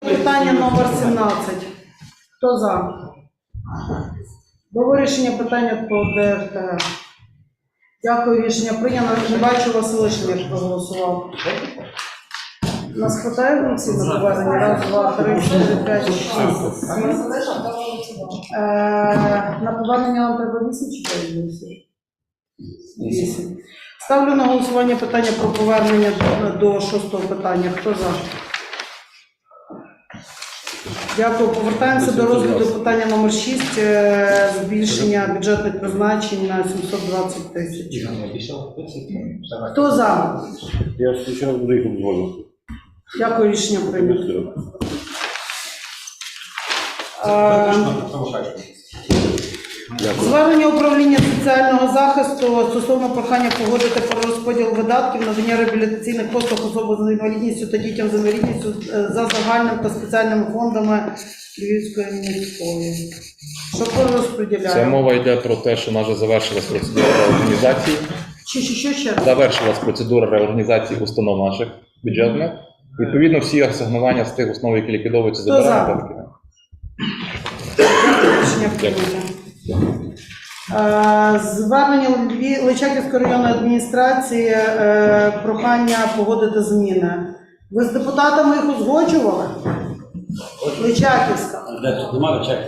Питання номер 17. Хто за? До вирішення питання по ДРТ. Дякую, рішення прийнято. Не бачу Василишин, як проголосував. Нас хватає голосів на повернення? Раз, два, три, чотири, п'ять, шість, сім. Е, На повернення нам треба вісім чи п'ять голосів? Ставлю на голосування питання про повернення до шостого питання. Хто за? Дякую. Повертаємося до розгляду питання номер 6. е, Збільшення бюджетних призначень на 720 тисяч. Хто за? Я случайно буду їх обзвонити. Дякую, рішення прийнято. Звернення управління соціального захисту стосовно прохання погодити перерозподіл видатків надання реабілітаційних послуг особам з інвалідністю та дітям з інвалідністю е, за загальним та спеціальними фондами Львівської міської. Що Це мова йде про те, що вже завершилась процедура реорганізації. Чи, чи що ще? Завершилась процедура реорганізації установ наших бюджетних. Відповідно, всі асигнування з тих основ, які ліквідовуються, Хто за? забираємо. Рішення прийнято. Е, Звернення Личаківської районної адміністрації е, прохання погодити зміни. Ви з депутатами їх узгоджували? Личаківська. Де тут немає чек?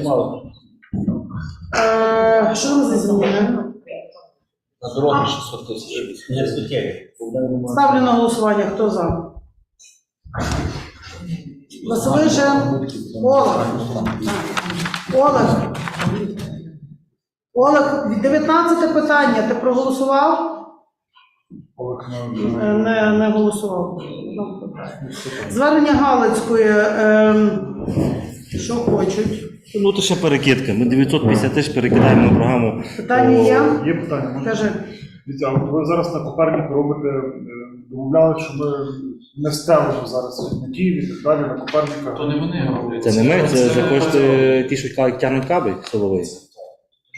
Е, Що там за зміни? На дороги 600 тисяч. Не суттєві. Ставлю на голосування. Хто за? Василишин? Олег? Олег? Олег, 19 питання. Ти проголосував? Е, Не, не голосував. Звернення Галицької. ем, Що хочуть? Внутрішня перекидка. Ми 950 тисяч перекидаємо на програму. Питання є? Є питання. Кажи. От ви зараз на Коперніку робите, е, домовляли, що ми не стелимо зараз на Києві і так далі, на Коперніка. То не вони роблять. Це не ми, це за кошти ті, що тягнуть кабель силовий.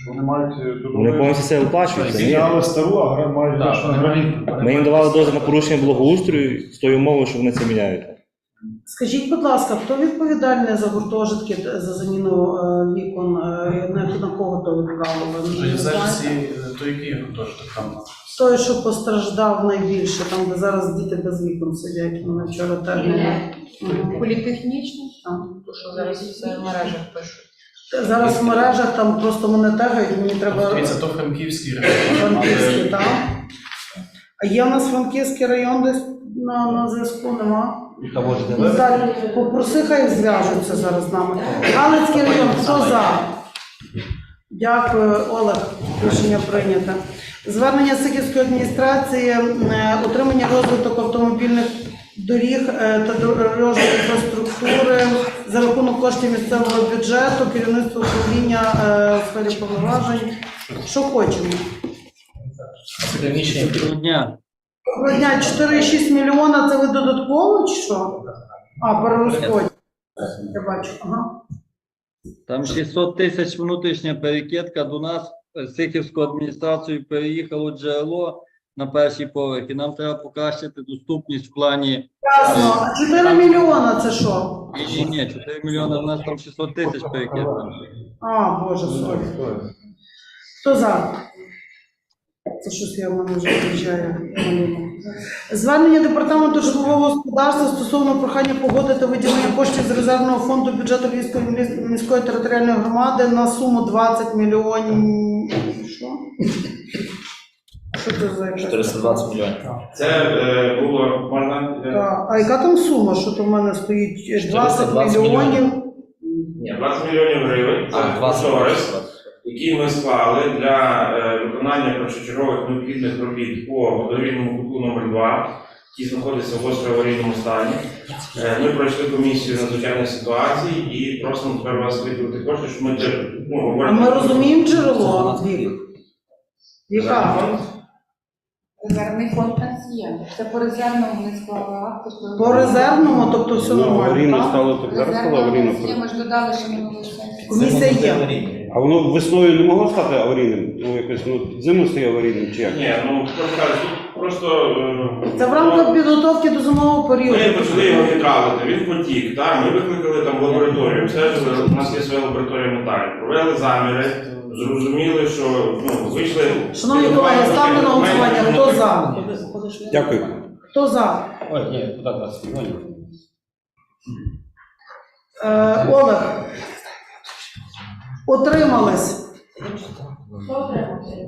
Вони мають е, Вони повністю все оплачують. Це стару, а гра мають Так, нашу вони. Ми їм давали дозвіл на порушення благоустрою з тою умовою, що вони це міняють. Скажіть, будь ласка, хто відповідальний за гуртожитки за заміну е, вікон? Е, На, на кого то відправили? Ви не знаєте? то який гуртожиток там? Той, що постраждав найбільше, там, де зараз діти без вікон сидять, вони вчора терміни. Політехнічний, Там. то що зараз все в мережах пишуть. Зараз в мережах там просто мене тегають, мені треба Дивіться, то Франківський район. франківський, так? А є в нас франківський район десь на, на зв'язку, нема? Ну, Далі, попроси, хай зв'яжуться зараз з нами. Галицький район, хто за? Дякую, Олег. Рішення прийнято. Звернення Сихівської адміністрації, е, утримання розвиток автомобільних доріг е, та дорожньої інфраструктури за рахунок коштів місцевого бюджету, керівництво управління е, у сфері повноважень. Що хочемо? Академічний Доброго дня. Доброго дня, 4,6 мільйона це ви додатково чи що? А, перерозподіл. Я бачу, ага. Там 600 тисяч внутрішня перекидка до нас е, з Сихівською адміністрацією переїхало джерело на перший поверх. І нам треба покращити доступність в плані Ясно. А 4 мільйона це що? ні, ні, ні, 4 мільйони, у нас там 600 тисяч перекидка. А, Боже, сорі. Хто за? Це щось я в мене вже включаю. Звернення департаменту житлового господарства стосовно прохання погодити виділення коштів з резервного фонду бюджету Львівської міс- міської територіальної громади на суму 20 мільйонів. Що? Що це за якась? 420 мільйонів. Це е, було можна. е, Так, А яка там сума, що то в мене стоїть 20 420 мільйонів? Ні, 20 мільйонів гривень. Це А, 20 кошторис, який ми склали для е, виконання першочергових необхідних робіт по водовільному кутку номер 2 який знаходиться в гостро аварійному стані. Е, Ми пройшли комісію надзвичайних ситуацій і просимо тепер вас виділити кошти, щоб ми це ну, А говоримо. ми розуміємо джерело? Яка? Резервний фонд нас є. Це по резервному не склали акти. По резервному, тобто все Ну, нормально. аварійно так? стало, так зараз стало аварійно. є, ми ж додали, що минулої сесії. Комісія є. А воно весною не могло стати аварійним? Ну, якось, ну, зиму стає аварійним чи як? Ні, ну просто кажуть, тут просто е, Це в рамках підготовки до зимового періоду. Ми почали його відправити, він потік. Так? Ми викликали там лабораторію, обстежили, у нас є своя лабораторія металів. Провели заміри, зрозуміли, що ну, вийшли. Шановні колеги, ставлю на голосування. Хто за? Дякую. Хто за? Ой, ні, куди вас? Е, Олег. Утримались.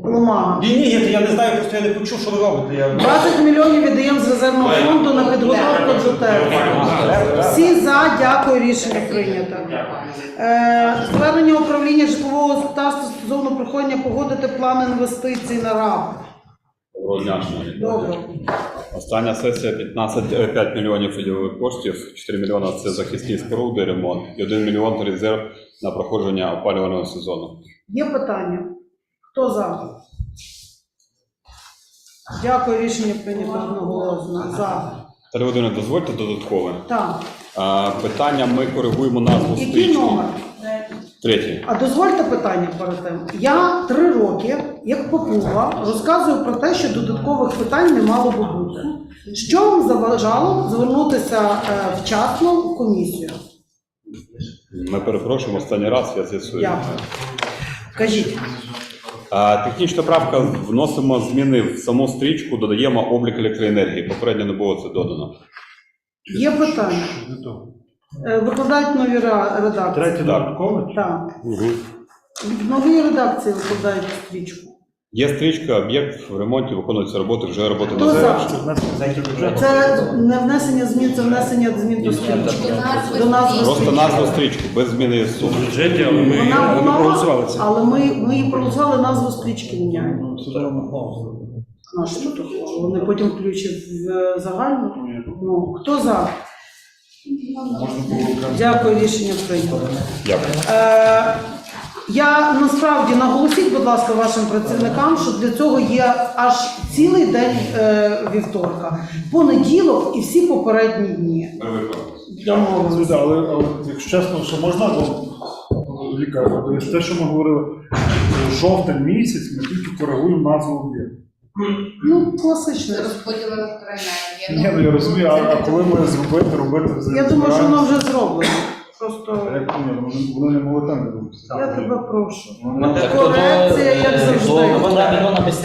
Ломага. Ні, ні, я не знаю, просто я не почув, що ви робите. Я... 20 мільйонів віддаємо з резервного фонду на підготовку до тебе. Всі за, дякую, рішення прийнято. Е, Звернення управління житлового господарства стосовно проходження погодити план інвестицій на РАБ. Доброго дня, шановні. Добре. Остання сесія 15, е, 5 мільйонів виділили коштів, 4 мільйони це захисні споруди, ремонт і 1 мільйон резерв на проходження опалювального сезону. Є питання? Хто за? Дякую, рішення прийнято одноголосно. За. Тарі Володимировна, дозвольте додаткове. Так. А, питання ми коригуємо назву Який стрічки. номер? Третій. А дозвольте питання перед тим. Я три роки, як попуга, розказую про те, що додаткових питань не мало би бути. Що вам заважало звернутися е, вчасно в комісію? Ми перепрошуємо останній раз, я з'ясую. Дякую. Кажіть, технічна правка вносимо зміни в саму стрічку, додаємо облік електроенергії. Попередньо не було це додано. є питання. Е, Викладають нові ре- редакції. Третє додаткове? Так. В новій редакції викладають стрічку. Є стрічка, об'єкт в ремонті, виконуються роботи, вже роботи Хто на за? завершення. Це не внесення змін, це внесення змін до стрічки. До назви Просто стрічки. назву стрічки, без зміни суми. В бюджеті, але ми, Вона ми була, проголосували це. але ми, ми її проголосували, назву стрічки міняємо. А що тут? Вони потім включать в е, загальну. Ну, хто за? Дякую, рішення прийнято. Дякую. Е, я насправді наголосіть, будь ласка, вашим працівникам, що для цього є аж цілий день е, вівторка, понеділок і всі попередні дні. Виконуємо. Домовились. Слухайте, але, але якщо чесно, що можна, бо лікар, те, що ми говорили, жовтень місяць ми тільки коригуємо назву об'єкту. Ну, класично. Розподіл електроенергії. Ні, ну я розумію, а, а коли ми зробити, робити Я думаю, що воно вже зроблено. Просто Як ні, вони, вони не могли там дивитися. я тебе прошу. Так, то, Корекція, як то, завжди. то, вона мільйона без.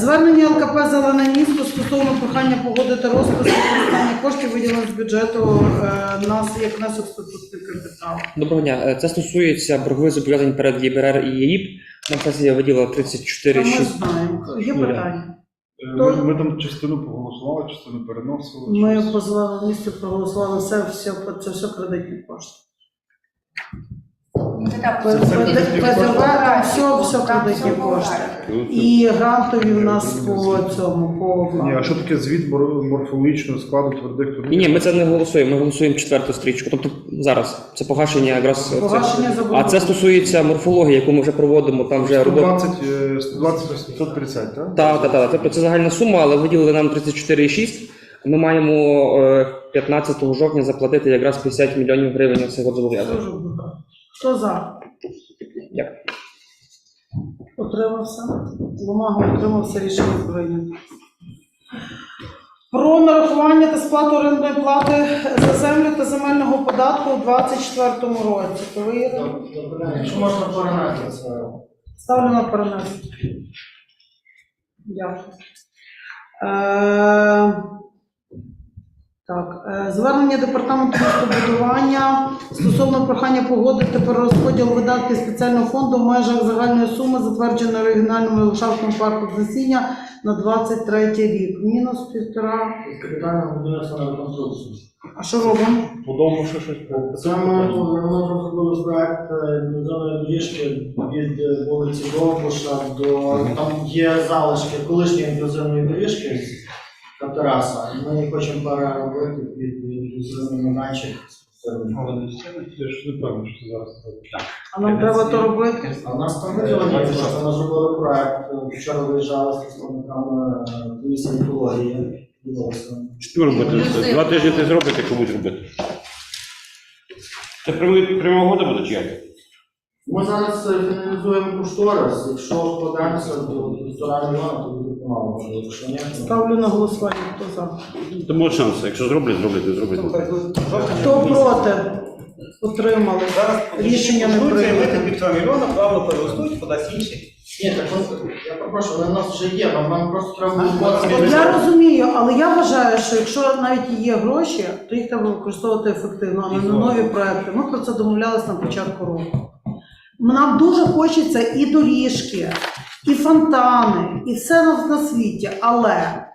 Звернення ЛКП Зелене місто стосовно прохання погодити розпис використання коштів виділених з бюджету е, нас як внесок статутний капітал. Доброго дня. Е, Це стосується боргових зобов'язань перед ЄБРР і ЄІП. Нам сесія виділила Та 34 ми 6. знаємо. Є питання. Е, Ми, ми там частину проголосували, частину переносили. Ми щось. позвали місті проголосували все, все, це все кредитні кошти. ПДВ, все, все кредитні кошти. І грантові в нас по цьому, по Ні, а що таке звіт мор- морфологічного складу твердих? Ні, ні, ми це не голосуємо. Ми голосуємо четверту стрічку. Тобто зараз це погашення якраз. цих. погашення А заборгованості. це стосується морфології, яку ми вже проводимо. Там вже робота. 120, е, 120 130, так? Так, так, так. Тобто це загальна сума, але виділили нам 34,6. Ми маємо е, 15 жовтня заплатити якраз 50 мільйонів гривень на цих зобов'язань. Хто за? Дякую. Утримався. Бумага утримався, рішення прийнято. Про нарахування та сплату орендної плати за землю та земельного податку у 2024 році. То ви є? Що можна поранати це? Ставлю на перенесення. Дякую. Е, так, е, звернення департаменту містобудування стосовно прохання погодити перерозподіл видатків спеціального фонду в межах загальної суми, затвердженої регіональним ландшафтним парком засіння на 23 рік. Мінус півтора. Капітальне будівництво на реконструкцію. А що робимо? Подобно ще щось по Це ми, розробили проект інклюзивної доріжки від е, вулиці Довбуша до там є залишки колишньої інклюзивної доріжки з Тараса. Ми її хочемо під ж не певний, що зараз робить. А нам треба то робити? А в нас там виділені кошти, ми зробили проект. Вчора виїжджали з представниками е, комісії екології. Що ви робите? Два тижні ти зробите, що будеш робити? Це пряма угода буде чи як? Ми зараз е, фіналізуємо кошторис. Якщо вкладаємося до півтора мільйона, то буде помало. Якщо ні, то... Ставлю на голосування. Хто за? Тому шанс, якщо зроблять, зроблять, не зроблять. Хто проти? Утримали. Рішення не прийнято. півтора мільйона, правило переростуть, подасть інші. Ні, так от, я попрошу, вони в нас вже є, нам, нам просто треба От Я розумію, але я вважаю, що якщо навіть і є гроші, то їх треба використовувати ефективно, а не на нові проекти. Ми про це домовлялися на початку року. Нам дуже хочеться і доріжки, і фонтани, і все на, на світі, але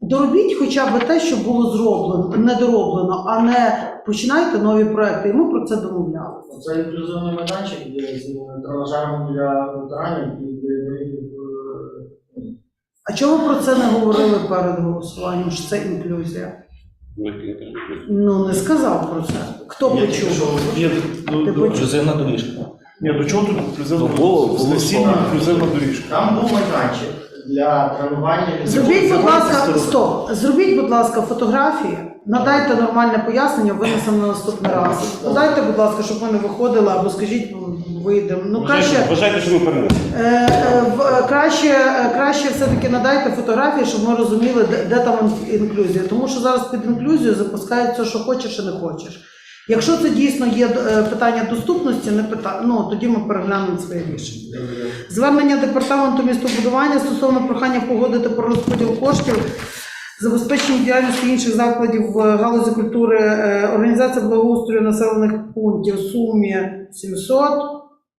доробіть хоча б те, що було зроблено, не дороблено, а не починайте нові проекти. І ми про це домовлялися. Це інклюзивний майданчик де з тренажером для ветеранів і для е, А чому про це не говорили перед голосуванням? Що це інклюзія? Ну не сказав про це. Хто почув? Ти почув? Інклюзивна доріжка. Ні, до чого тут інклюзивна Ну, було- було слово. інклюзивна доріжка? Там був майданчик для тренування. Зробіть, будь ласка, стоп. Зробіть, будь ласка, фотографії, надайте нормальне пояснення, винесемо на наступний раз. Подайте, будь ласка, щоб ми не виходили, або скажіть, вийдемо. Ну краще. Вважайте, що ми переможемо. Е, е, в- е, краще, е, краще все-таки надайте фотографії, щоб ми розуміли, де, де там ін- інклюзія. Тому що зараз під інклюзію запускається, що хочеш і не хочеш. Якщо це дійсно є е, питання доступності, не пита... ну, тоді ми переглянемо своє рішення. Звернення департаменту містобудування стосовно прохання погодити про розподіл коштів забезпечення діяльності інших закладів в галузі культури, е, організація благоустрою населених пунктів в сумі 700,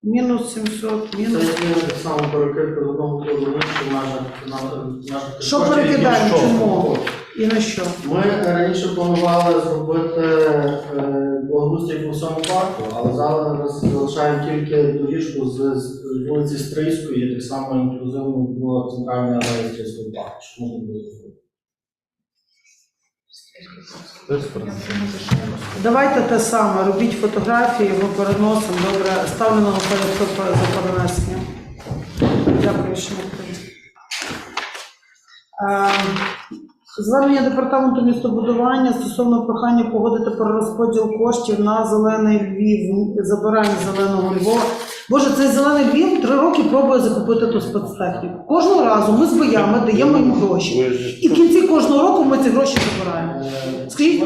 мінус 700, Це мінус. так само перекидка з одного коду в в межах наших Що перекидаємо? Чому? І на що? Ми раніше планували зробити е, благоустрій по всьому парку, але зараз залишаємо тільки доріжку з, з вулиці Стрийської, так само інклюзивну до центральної алеї Стрийського парку. Що можна зробити? Давайте те саме, робіть фотографії, ми переносимо. Добре, хто про- за перенесення. Дякую, що. Е, Звернення департаменту містобудування стосовно прохання погодити перерозподіл коштів на зелений Львів. Забираємо зеленого Львова. Боже, цей зелений Львів три роки пробує закупити ту спецтехніку. Кожного разу ми з боями даємо їм гроші. І в кінці кожного року ми ці гроші забираємо. Скажіть,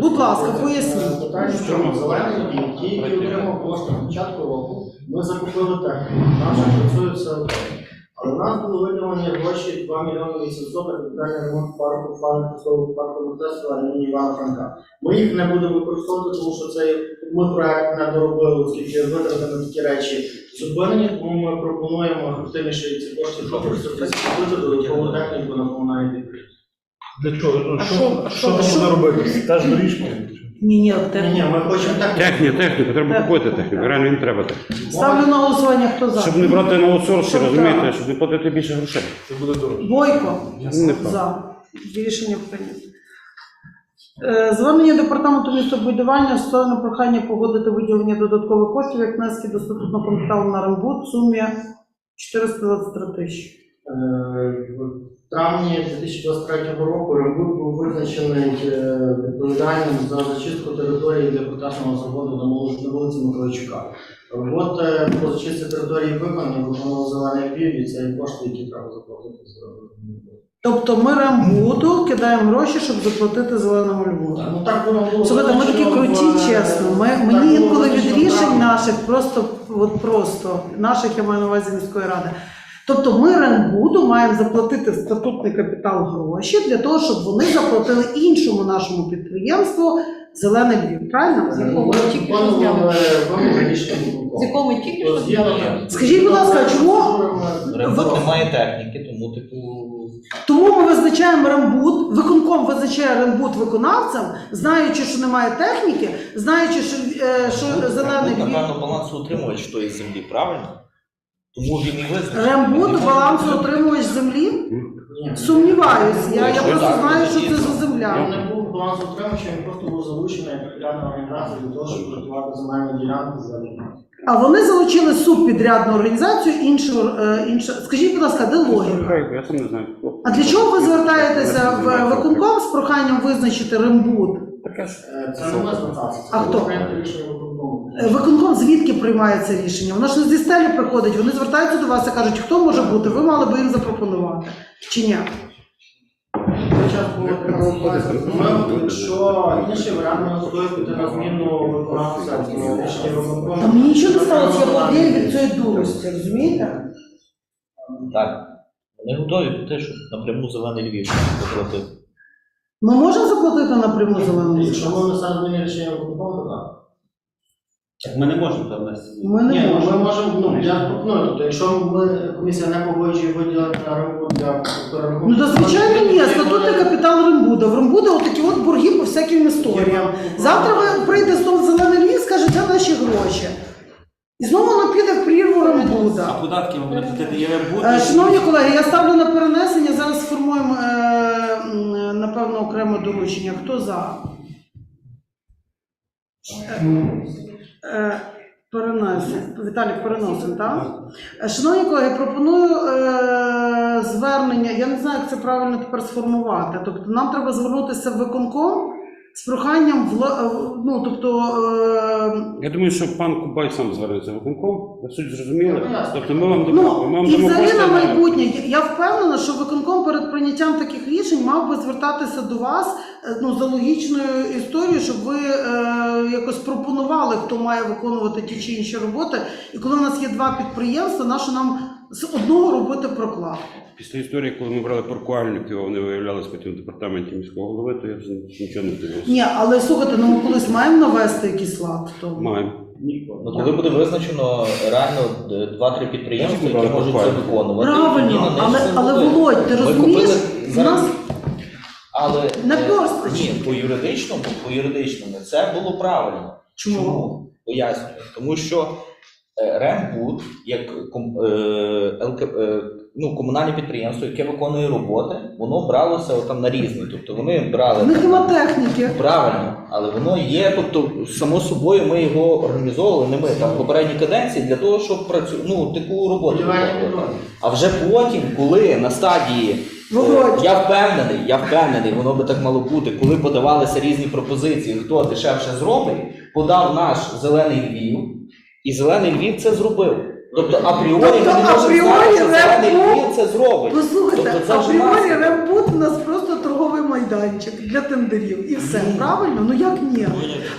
будь ласка, поясніть. Е, Питання в чому? Зелений ті, які отримав кошти на початку року, ми закупили техніку. Вже працює все окей. Але в нас були виділені гроші 2 мільйони 800 на капітальний ремонт парку фан Христового парку мистецтва імені Івана Франка. Ми їх не будемо використовувати, тому що це ми проект не доробили, оскільки витрати на такі речі зупинені, тому ми пропонуємо ефективніше ці кошти використати, купити додаткову техніку на комунальні підприємства. Для чого? Ну, А що, що- що, що- там що- буде робити? Теж доріжка? Ні, ні, Ні, ні, ми хочемо техніку. Техніку, техніку, треба Так. купити техніку. Реально їм треба техніку. ставлю на голосування, хто за. Щоб не брати на аутсорсі, Щоб розумієте, так. щоб не платити більше грошей. Це буде дорого. Бойко Не правда. за. Рішення прийнято. Е, Звернення департаменту містобудування стосовно прохання погодити виділення додаткових коштів як внески до статутного капіталу на рембут в сумі 423 тисячі. Е, травні 2023 року Рембут був визначений е, відповідальним за зачистку території для протежного заводу на вулиці- Миколайчука. Роботи по зачистці території виконані, виконали зелений Львів, і це кошти, які треба заплатити за. Тобто ми рембуту кидаємо гроші, щоб заплатити зеленому Львову. Ну так воно було. Слухайте, ми такі круті, чесно. Ми, мені інколи від рішень наших просто, от просто, наших я маю на увазі міської ради. Тобто ми Ренбуду маємо заплатити в статутний капітал гроші для того, щоб вони заплатили іншому нашому підприємству Зелений Львів. Правильно? Ми якого ми тільки що зняли. З якого ми тільки що зняли. Скажіть, будь ласка, чому? Ремонт немає техніки, тому типу. Тому ми визначаємо Рембут, виконком визначає Рембут виконавцем, знаючи, що немає техніки, знаючи, що, е, що зелений Львів. Напевно, балансоутримувач тої землі, правильно? Тому він і визначив. Рембут балансоутримувач землі? Ні. Сумніваюсь. Я, я просто знаю, що це за Він земля. не був балансоутримувачем, він просто був залучений як капітальна організація для того, щоб працювати земельні ділянки за А вони залучили субпідрядну організацію іншу, е, іншу. Скажіть, будь ласка, де логіка? Я сам не знаю. А для чого ви звертаєтеся в виконком з проханням визначити Рембут? Е, Це не ми зверталися, А хто? рішення Виконком звідки приймає це рішення? Воно ж не зі стелі приходить, вони звертаються до вас і кажуть, хто може бути, ви мали би їм запропонувати. Чи ні? Час було Ну, Якщо інший варіант піти на зміну виконавця до рішення виконкому. Мені нічого не сталося, я поділь від цієї дурості, розумієте? Так. Вони готові піти, щоб напряму зелений Львів заплатити. Ми можемо заплатити напряму зелену Якщо ми внесемо зміни рішення виконкому, так. Так ми не можемо там внести. Ми не Ні, ну, можемо. ми можемо, ну, я пропоную, тобто, якщо ми, комісія не погоджує виділити на ринку для. Ну, то звичайно, ні, статутний капітал Римбуда. В Римбуда отакі от борги по всяким історіям. Завтра ви прийде знову зелений ліс, скаже, це наші гроші. І знову воно піде в прірву Римбуда. А податки ми будемо платити є Е, Шановні колеги, я ставлю на перенесення. Зараз сформуємо е, м, напевно окреме доручення. Хто за? Е, Перенесемо. Віталік, переносим, так? Е, Шановні колеги, пропоную е, звернення. Я не знаю, як це правильно тепер сформувати. Тобто нам треба звернутися в виконком з проханням вла- е, ну, тобто. Е, Я думаю, що пан Кубай сам звернеться в виконком. Я суть зрозуміли. Ну. Тобто ми вам дамо, ми Ну, вам і дамо взагалі кошти на майбутнє, я- я впевнена, що виконком перед прийняттям таких рішень мав би звертатися до вас е, ну, за логічною історією, щоб ви е, якось пропонували, хто має виконувати ті чи інші роботи. І коли в нас є два підприємства, нащо нам з одного робити прокладку? Після історії, коли ми брали паркувальників, а вони виявлялися потім в департаменті міського голови, то я вже нічого не дивився. Ні, але слухайте, ну ми колись маємо навести якийсь лад тому. Маємо. Ну, коли буде визначено реально д- два-три підприємства, які можуть це виконувати. Правильно, на них але, але буде. Володь, ти Ми розумієш, купили зараз- нас Але е, Наперсточки. ні, по юридичному, по юридичному це було правильно. Чому? Пояснюю. Тому що е, Рембуд, як е, е, ну, комунальне підприємство, яке виконує роботи, воно бралося там на різні. Тобто вони брали в них нема техніки. Правильно, але воно є, тобто, само собою ми його організовували, не ми там в попередній каденції для того, щоб працю... ну, таку роботу. А вже потім, коли на стадії, е, я впевнений, я впевнений, воно би так мало бути, коли подавалися різні пропозиції, хто дешевше зробить, подав наш зелений Львів, і зелений Львів це зробив. Тобто апріорі ми Тобто не можемо апріорі знати, що зелений Львів це зробить. Послухайте, Тобто це вже апріорі наслідок. Рембут у нас просто торговий майданчик для тендерів. І все, правильно? Ну як ні?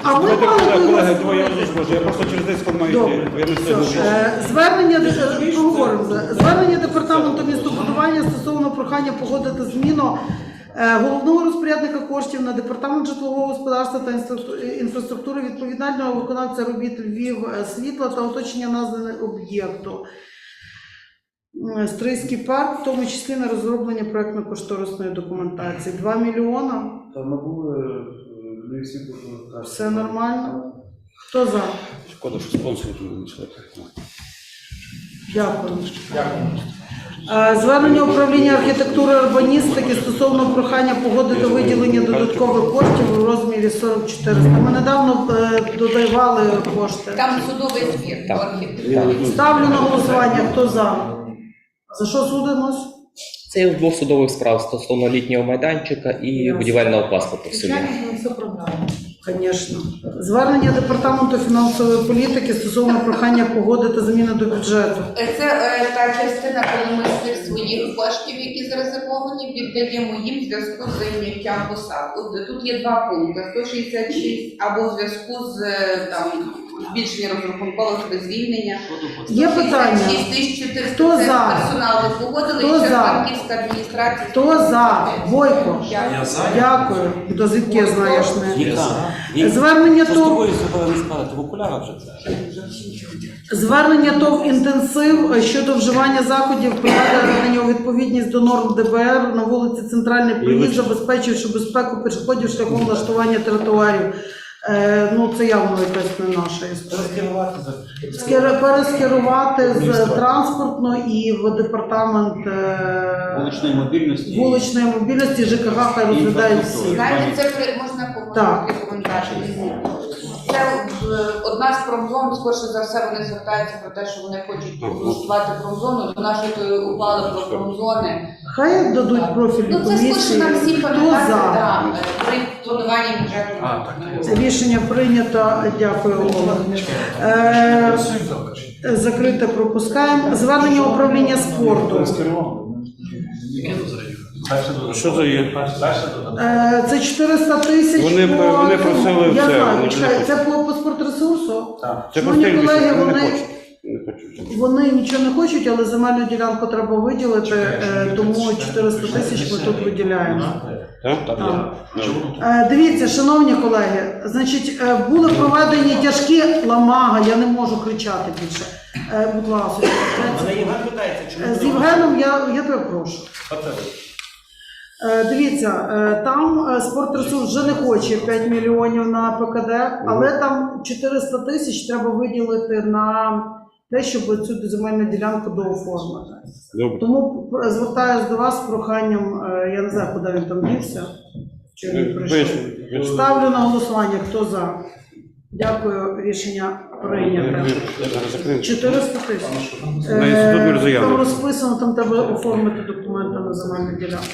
А ми Давайте, мали би колеги, створити. розкажу. Я просто через десь маю Добре. йти. Я не Все, встигну. е, Звернення е, поговоримо. Звернення департаменту містобудування стосовно прохання погодити зміну головного розпорядника коштів на департамент житлового господарства та інфраструктури відповідального виконавця робіт Львів е, світла та оточення назви об'єкту. Е, Стрийський парк, в тому числі на розроблення проектно-кошторисної документації. 2 мільйона. Та ми були е, не всі тут. Все нормально? Хто за? Шкода, що спонсорів не знайшли. Дякую. Дякую. Е, Звернення управління архітектури урбаністики стосовно прохання погодити виділення додаткових коштів у розмірі 4400. Ми недавно е, додавали кошти. Там судовий збір. Ставлю на голосування. Хто за? За що судимось? Це є в двох судових справ стосовно літнього майданчика і Ясно. будівельного паспорту в селі. Все програли. Звісно. Звернення департаменту фінансової політики стосовно прохання погодити зміни до бюджету. Це е, та частина, коли ми з тих своїх коштів, які зарезервовані, віддаємо їм в зв'язку з зайняттям посад. От Тут є два пункти: 166 або в зв'язку з е, там збільшення розрахункових без звільнення. Є питання? 6400 Хто це за? персонал погодили, Хто ще за? Франківська адміністрація. Хто за? Бойко. Я за. Дякую. До звідки знаєш не. Яка? Звернення Що з ТОВ тобою зробили не спати? В окулярах вже це? Звернення ТОВ інтенсив щодо вживання заходів приведення у відповідність до норм ДБР на вулиці Центральний проїзд, забезпечивши безпеку пішоходів шляхом влаштування тротуарів. Е, ну це явно якась не наша історія. Скер- Перескерувати з транспортно і в департамент е, Вуличної мобільності. вуличної мобільності ЖКГ хай розглядають всі. Знаєте, це при- можна Так. коментарі. Це одна з промзон, скорше за все, вони звертаються про те, що вони хочуть облаштувати промзону. До нашої тої ухвали про промзони. Хай дадуть профільні Ну це скорше комісії. нам всім Хто пам'ятати за? да, е, при плануванні бюджету. Рішення прийнято. Дякую, Олег. Е, Закрите пропускаємо. Звернення управління спорту. Що це є? Е, Це 400 тисяч. Вони- по- вони просили Я це, знаю, чекай, це по, по спортресурсу. Це Шановні колеги, вони не вони- хочуть. Не хочуть. Вони нічого не хочуть, але земельну ділянку треба виділити, е, тому 400 тисяч ми тут виділяємо. Так? Так. Е, Дивіться, шановні колеги, значить, е, були проведені тяжкі ламага, я не можу кричати більше. Е, Будь ласка, Е, з Євгеном я, я тебе прошу. Дивіться, е, там е, спортресурс вже не хоче 5 мільйонів на ПКД, але там 400 тисяч треба виділити на те, щоб цю земельну ділянку дооформити. Добре. Тому звертаюся до вас з проханням, е, я не знаю, куди він там дівся. Чи він прийшов. Ставлю на голосування, хто за. Дякую, рішення прийнято. 400 тисяч. Е. Там розписано, там треба оформити документи на земельну ділянку.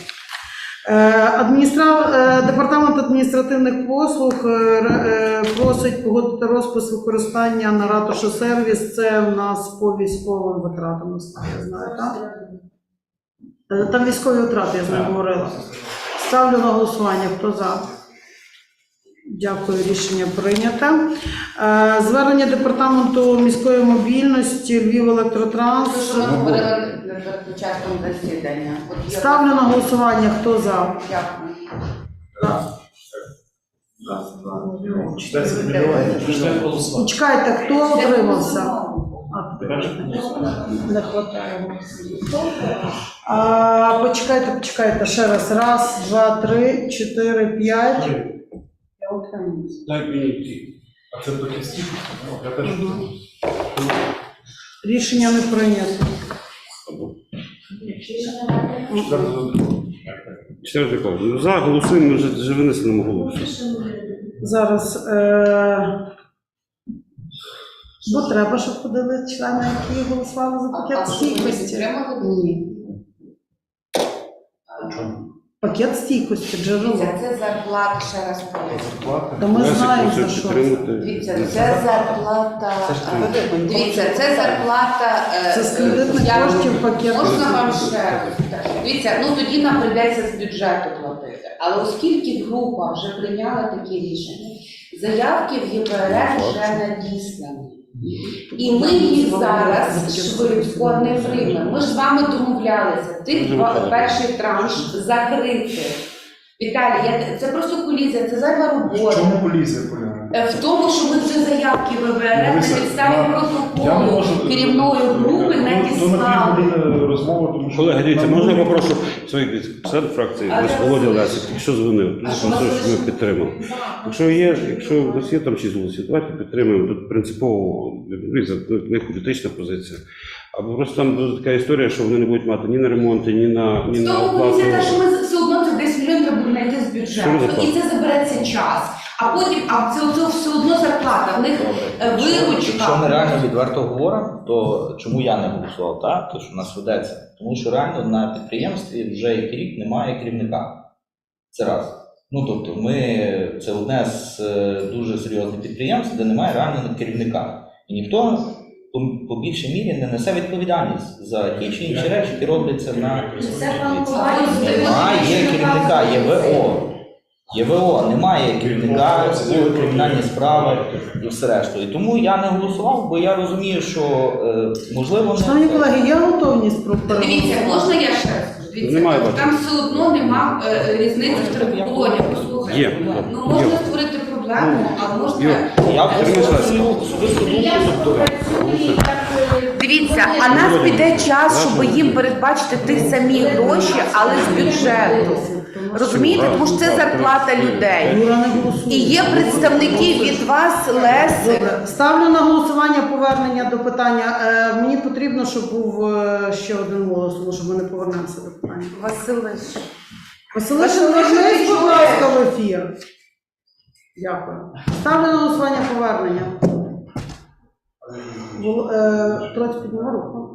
Е, Адміністра... е, Департамент адміністративних послуг е, просить погодити розпис використання на ратушу сервіс. Це в нас по військовим витратам, я знаю, так? Там військові витрати, я з ним говорила. Ставлю на голосування. Хто за? Дякую, рішення прийнято. Звернення департаменту міської мобільності Львів Електротранс. Перед початком засідання. От є- Ставлю на голосування. Хто за? Дякую. Раз, два. Чекайте, хто утримався? А, Не хватає. А, почекайте, почекайте ще раз. Раз, два, три, чотири, п'ять. Я утримався. А це до кістів? Я теж. Рішення не прийнято. Четвертий коло. Ну, за голосуємо, ми вже, вже винесеному голосу. Зараз. Е... Бо треба, щоб ходили члени, які голосували за пакет стійкості. Ні. Пакет стійкості, джерело. Дивіться, це зарплата, ще раз поясню. Та ми Лесик знаємо за що. підтримати. Дивіться, це зарплата. Дивіться, це зарплата. е, Це з кредитних я- коштів пакету. Можна вам ще раз? Дивіться, ну тоді нам прийдеться з бюджету платити. Але оскільки група вже прийняла такі рішення, заявки в ЄПРФ вже надіслані. І ми їх зараз швидко не приймемо. Ми ж з вами домовлялися. Тих перший транш закрити. Віталій, я, це просто колізія, це зайва робота. чому колізія полягає? Е, В тому, що ми вже заявки ВВР на Дивися, підставі я- Я не протоколу можу. керівної групи То- то надіслали. не буде розмови, тому що... Колеги, дивіться, можна буде- попрошу своїх член фракції, А Володя Лесик, якщо дзвонив, А дуже що щоб ми підтримали. Якщо є, якщо у нас є там шість голосів, давайте підтримуємо. Тут принципово дивіться, в них політична позиція. Або просто там буде така історія, що вони не будуть мати ні на ремонти, ні на ні на оплату. комісія, те, що ми все одно це 10 мільйонів треба буде знайти з Що бюджету. І це забереться час. А потім, а це, це все одно зарплата. В них е, Якщо ми реально відверто говоримо, то чому я не голосував, так? То що нас ведеться? Тому що реально на підприємстві вже який рік немає керівника. Це раз. Ну тобто, ми це одне з е, дуже серйозних підприємств, де немає реально керівника. І ніхто по, по більшій мірі не несе відповідальність за ті чи інші речі, які робляться на Це немає керівника, є ВО. Є ВО, немає керівника, були кримінальні справи і все решту. І тому я не голосував, бо я розумію, що е, можливо Шановні не колеги, є готовність про Дивіться, можна я ще раз скажу? Дивіться, Немає там все одно нема е, різниці в триколоні. Послухайте. Є. Ну можна створити проблему, а можна. Є. я Підтримуєш Лесика? свою особисту думку. Дивіться, а нас піде час, щоб їм передбачити ті самі гроші, але з бюджету. Розумієте, тому що це зарплата людей. І є представники від вас, Леси. Ставлю на голосування повернення до питання. Е, мені потрібно, щоб був е, ще один голос, тому що ми не повернемося до питання. Василиш. Василиша, вернись, будь ласка, в ефір. Дякую. Ставлю на голосування повернення. Вол- е, руку.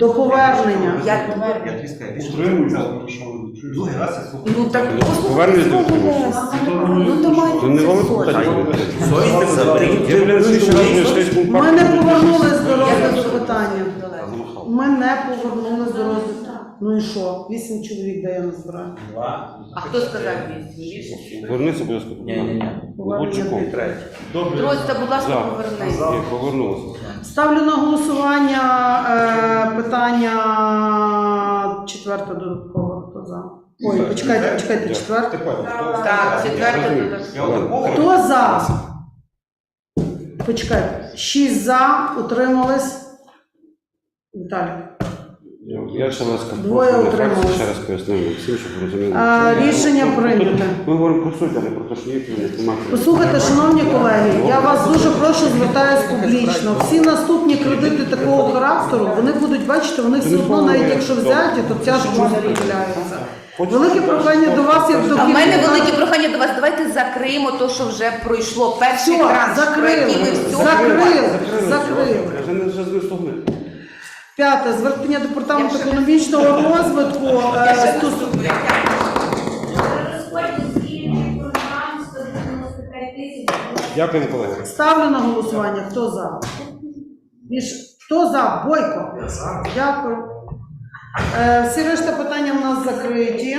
До повернення. Як повернення? Утримуються, що ви Ну так Повернення до Ну то має То не вам питання. Я, блін, слідчий раз не шесть Ми до розгляду питання. Ми не повернулись до розгляду. Ну і що? Вісім чоловік дає на збирання. А хто сказав вісім? Повернися обов'язково. Лучуком. Добре. Тройця, будь ласка, За. повернися. Ні, Повернулися. Ставлю на голосування е, питання четверте додаткове. Хто за? Ой, почекайте, почекайте, четверте. Так, четверте додатково. Хто за? Почекайте. Шість за, утримались. Віталій. Я ще раз Двоє прошу, ще раз пояснив всім, щоб розуміли. А, рішення прийнято. Ми говоримо про суть, а не про те, що є немає. Послухайте, шановні колеги, я вас дуже прошу звертаюсь публічно. Всі наступні кредити такого характеру, вони будуть, бачите, вони все одно, навіть якщо взяті, то тяжко розподіляються. Велике прохання до вас, як до А в мене керівника. велике прохання до вас. Давайте закриємо то, що вже пройшло. Перший Все, транш, про який закрили, закрили, закрили. Вже не вже не стогне. П'яте. Звернення департаменту економічного розвитку. стосується. Дякую, колеги. Ставлю на голосування. Хто за? Між... Хто за? Бойко. Дякую. Е, всі решта питання в нас закриті.